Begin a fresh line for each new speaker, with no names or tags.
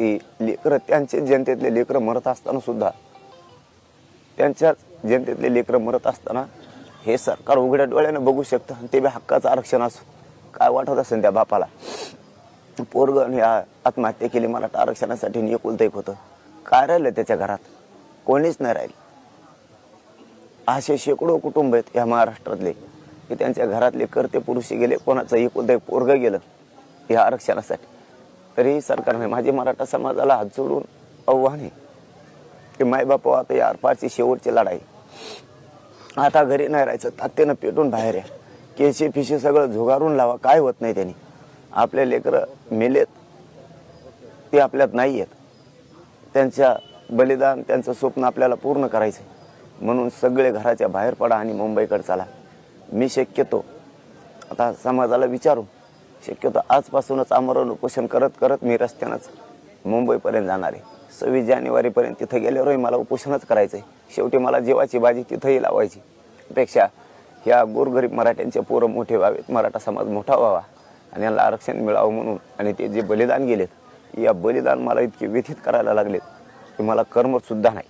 की लेकरं त्यांचे जनतेतले लेकरं मरत असताना सुद्धा त्यांच्याच जनतेतले लेकरं मरत असताना हे सरकार उघड्या डोळ्यानं बघू शकतं आणि ते बी हक्काचं आरक्षण असो. काय वाटत असेल त्या बापाला? पोरगण या आत्महत्या केली मराठा आरक्षणासाठी निकुलत एक होतं. काय राहिलं त्याच्या घरात? कोणीच नाही राहिलं. असे शेकडो कुटुंब आहेत ह्या महाराष्ट्रातले की त्यांच्या घरातले कर्ते पुरुषी गेले कोणाचं एकुलतं एक पोरगं गेलं या आरक्षणासाठी. तरीही सरकारने माझे मराठा समाजाला हात जोडून आव्हान आहे की मायबाप हो, आता या आरपारची शेवटची लढाई. आता घरी नाही राहायचं तात्यानं पेटून बाहेर या. केशी फिशी सगळं झुगारून लावा काय होत नाही त्यांनी. आपले लेकरं मेलेत ते आपल्यात नाही आहेत त्यांच्या बलिदान त्यांचं स्वप्न आपल्याला पूर्ण करायचं आहे. म्हणून सगळे घराच्या बाहेर पडा आणि मुंबईकडे चला. मी शक्यतो आता समाजाला विचारू. शक्यतो आजपासूनच आमरण उपोषण करत करत मी रस्त्यानंच मुंबईपर्यंत जाणार आहे. सव्वीस जानेवारीपर्यंत तिथं गेल्यावरही मला उपोषणच करायचं आहे शेवटी मला जीवाची भाजी तिथंही लावायची. पेक्षा ह्या गोरगरीब मराठ्यांचे पोरं मोठे व्हावेत मराठा समाज मोठा व्हावा आणि यांना आरक्षण मिळावं म्हणून आणि ते जे बलिदान गेलेत या बलिदान मला इतके व्यथित करायला लागलेत की मला कर्मसुद्धा नाही.